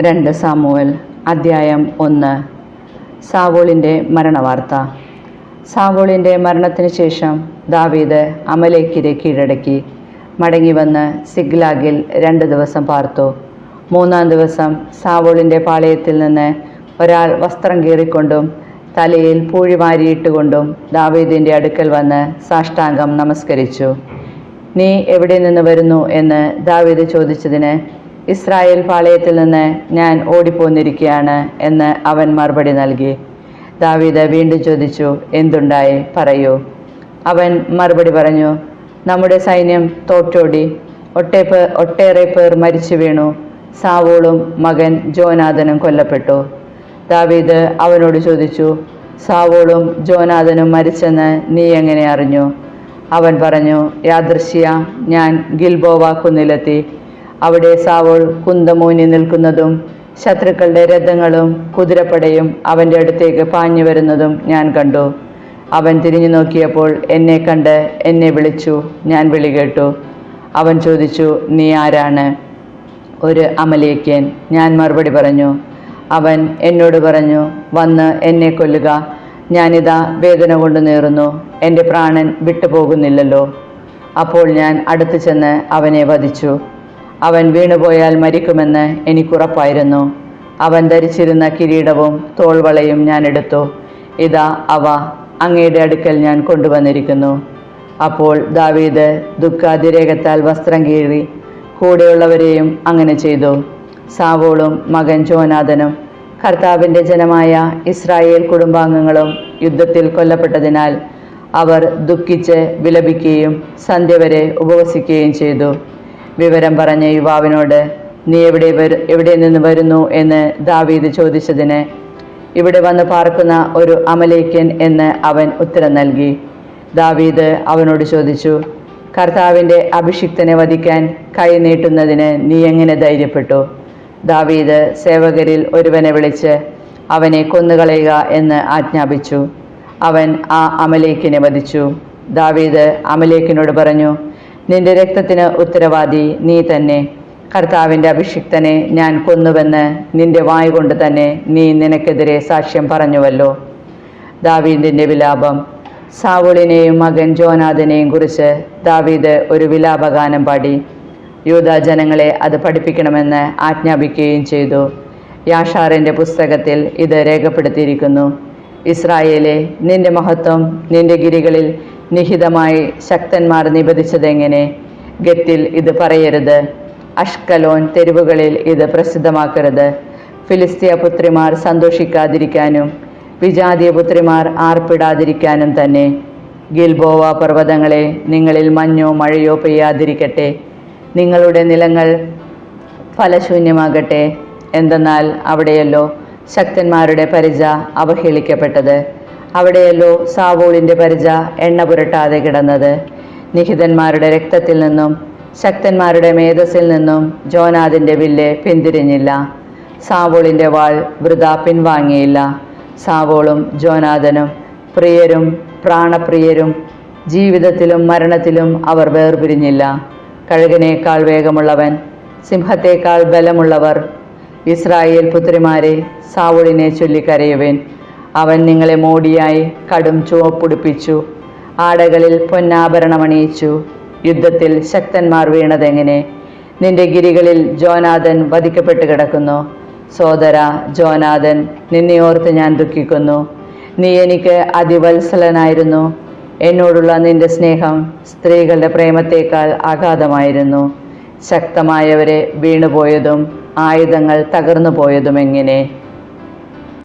രണ്ട് സാമുവൽ അധ്യായം ഒന്ന്. സാവോളിന്റെ മരണവാർത്ത. സാവോളിന്റെ മരണത്തിന് ശേഷം ദാവീദ് അമലേക്കിരെ കീഴടക്കി. മടങ്ങി വന്ന് സിഗ്ലാഗിൽ രണ്ട് ദിവസം പാർത്തു. മൂന്നാം ദിവസം സാവോളിന്റെ പാളയത്തിൽ നിന്ന് ഒരാൾ വസ്ത്രം കീറിക്കൊണ്ടും തലയിൽ പൂഴി വാരിയിട്ടുകൊണ്ടും ദാവീദിന്റെ അടുക്കൽ വന്ന് സാഷ്ടാംഗം നമസ്കരിച്ചു. നീ എവിടെ നിന്ന് വരുന്നു? എന്ന് ദാവീദ് ചോദിച്ചതിന് ഇസ്രായേൽ പാളയത്തിൽ നിന്ന് ഞാൻ ഓടിപ്പോന്നിരിക്കുകയാണ് എന്ന് അവൻ മറുപടി നൽകി. ദാവീദ് വീണ്ടും ചോദിച്ചു എന്തുണ്ടായി? പറയൂ. അവൻ മറുപടി പറഞ്ഞു നമ്മുടെ സൈന്യം തോറ്റോടി. ഒട്ടേ പേർ ഒട്ടേറെ പേർ മരിച്ചു വീണു. സാവോളും മകൻ ജോനാഥനും കൊല്ലപ്പെട്ടു. ദാവീദ് അവനോട് ചോദിച്ചു സാവോളും ജോനാഥനും മരിച്ചെന്ന് നീ എങ്ങനെ അറിഞ്ഞു? അവൻ പറഞ്ഞു യാദൃശ്യ ഞാൻ ഗിൽബോവ കുന്നിലെത്തി. അവിടെ സാവോൾ കുന്തമൂന്നി നിൽക്കുന്നതും ശത്രുക്കളുടെ രഥങ്ങളും കുതിരപ്പടയും അവന്റെ അടുത്തേക്ക് പാഞ്ഞു വരുന്നതും ഞാൻ കണ്ടു. അവൻ തിരിഞ്ഞു നോക്കിയപ്പോൾ എന്നെ കണ്ട് എന്നെ വിളിച്ചു ഞാൻ വിളി കേട്ടു. അവൻ ചോദിച്ചു നീ ആരാണ്? ഒരു അമലേക്യൻ. ഞാൻ മറുപടി പറഞ്ഞു. അവൻ എന്നോട് പറഞ്ഞു വന്ന് എന്നെ കൊല്ലുക. ഞാനിതാ വേദന കൊണ്ട് നേറുന്നു. എന്റെ പ്രാണൻ വിട്ടുപോകുന്നില്ലല്ലോ. അപ്പോൾ ഞാൻ അടുത്തു ചെന്ന് അവനെ വധിച്ചു. അവൻ വീണുപോയാൽ മരിക്കുമെന്ന് എനിക്കുറപ്പായിരുന്നു. അവൻ ധരിച്ചിരുന്ന കിരീടവും തോൾവളയും ഞാൻ എടുത്തു. ഇതാ അവ അങ്ങയുടെ അടുക്കൽ ഞാൻ കൊണ്ടുവന്നിരിക്കുന്നു. അപ്പോൾ ദാവീദ് ദുഃഖാതിരേകത്താൽ വസ്ത്രം കീറി കൂടെയുള്ളവരെയും അങ്ങനെ ചെയ്തു. സാവോളും മകൻ ജോനാഥനും കർത്താവിന്റെ ജനമായ ഇസ്രായേൽ കുടുംബാംഗങ്ങളും യുദ്ധത്തിൽ കൊല്ലപ്പെട്ടതിനാൽ അവർ ദുഃഖിച്ച് വിലപിക്കുകയും സന്ധ്യ വരെ ഉപവസിക്കുകയും ചെയ്തു. വിവരം പറഞ്ഞ യുവാവിനോട് നീ എവിടെ എവിടെ നിന്ന് വരുന്നു? എന്ന് ദാവീദ് ചോദിച്ചതിന് ഇവിടെ വന്ന് പാർക്കുന്ന ഒരു അമലേക്കൻ എന്ന് അവൻ ഉത്തരം നൽകി. ദാവീദ് അവനോട് ചോദിച്ചു കർത്താവിന്റെ അഭിഷിക്തനെ വധിക്കാൻ കൈ നീട്ടുന്നതിന് നീ എങ്ങനെ ധൈര്യപ്പെട്ടു? ദാവീദ് സേവകരിൽ ഒരുവനെ വിളിച്ച് അവനെ കൊന്നുകളയുക എന്ന് ആജ്ഞാപിച്ചു. അവൻ ആ അമലേക്കിനെ വധിച്ചു. ദാവീദ് അമലേക്കിനോട് പറഞ്ഞു നിന്റെ രക്തത്തിന് ഉത്തരവാദി നീ തന്നെ. കർത്താവിന്റെ അഭിഷിക്തനെ ഞാൻ കൊന്നുവെന്ന് നിന്റെ വായു കൊണ്ട് തന്നെ നീ നിനക്കെതിരെ സാക്ഷ്യം പറഞ്ഞുവല്ലോ. ദാവീദിന്റെ വിലാപം. സാവുളിനെയും മകൻ ജോനാഥനെയും കുറിച്ച് ദാവീദ് ഒരു വിലാപഗാനം പാടി. യൂത ജനങ്ങളെ അത് പഠിപ്പിക്കണമെന്ന് ആജ്ഞാപിക്കുകയും ചെയ്തു. യാഷാറിന്റെ പുസ്തകത്തിൽ ഇത് രേഖപ്പെടുത്തിയിരിക്കുന്നു. ഇസ്രായേലെ നിന്റെ മഹത്വം നിന്റെ ഗിരികളിൽ നിഹിതമായി ശക്തന്മാർ നിബന്ധിച്ചതെങ്ങനെ ഗത്തിൽ ഇത് പറയരുത്. അഷ്കലോൻ തെരുവുകളിൽ ഇത് പ്രസിദ്ധമാക്കരുത്. ഫിലിസ്തീയ പുത്രിമാർ സന്തോഷിക്കാതിരിക്കാനും വിജാതീയ പുത്രിമാർ ആർപ്പിടാതിരിക്കാനും തന്നെ. ഗിൽബോവ പർവതങ്ങളെ നിങ്ങളിൽ മഞ്ഞോ മഴയോ പെയ്യാതിരിക്കട്ടെ. നിങ്ങളുടെ നിലങ്ങൾ ഫലശൂന്യമാകട്ടെ. എന്തെന്നാൽ അവിടെയല്ലോ ശക്തന്മാരുടെ പരിച അവഹേളിക്കപ്പെട്ടത്. അവിടെയല്ലോ സാവോളിന്റെ പരിച എണ്ണ പുരട്ടാതെ കിടന്നത്. നിഹിതന്മാരുടെ രക്തത്തിൽ നിന്നും ശക്തന്മാരുടെ മേധസ്സിൽ നിന്നും ജോനാദിന്റെ വില്ല് പിന്തിരിഞ്ഞില്ല. സാവോളിന്റെ വാൾ വൃത പിൻവാങ്ങിയില്ല. സാവോളും ജോനാഥനും പ്രിയരും പ്രാണപ്രിയരും ജീവിതത്തിലും മരണത്തിലും അവർ വേർപിരിഞ്ഞില്ല. കഴുകനേക്കാൾ വേഗമുള്ളവൻ സിംഹത്തേക്കാൾ ബലമുള്ളവർ ഇസ്രായേൽ പുത്രിമാരെ സാവുളിനെ ചൊല്ലിക്കരയുവേൻ. അവൻ നിങ്ങളെ മോടിയായി കടും ചുവപ്പുടിപ്പിച്ചു. ആടകളിൽ പൊന്നാഭരണമണിയിച്ചു യുദ്ധത്തിൽ ശക്തന്മാർ വീണതെങ്ങനെ? നിന്റെ ഗിരികളിൽ ജോനാഥൻ വധിക്കപ്പെട്ട് കിടക്കുന്നു. സോദര ജോനാഥൻ നിന്നെ ഓർത്ത് ഞാൻ ദുഃഖിക്കുന്നു. നീ എനിക്ക് അതിവത്സലനായിരുന്നു. എന്നോടുള്ള നിന്റെ സ്നേഹം സ്ത്രീകളുടെ പ്രേമത്തേക്കാൾ അഗാധമായിരുന്നു ശക്തമായവരെ വീണുപോയതും ആയുധങ്ങൾ തകർന്നു പോയതും എങ്ങനെ?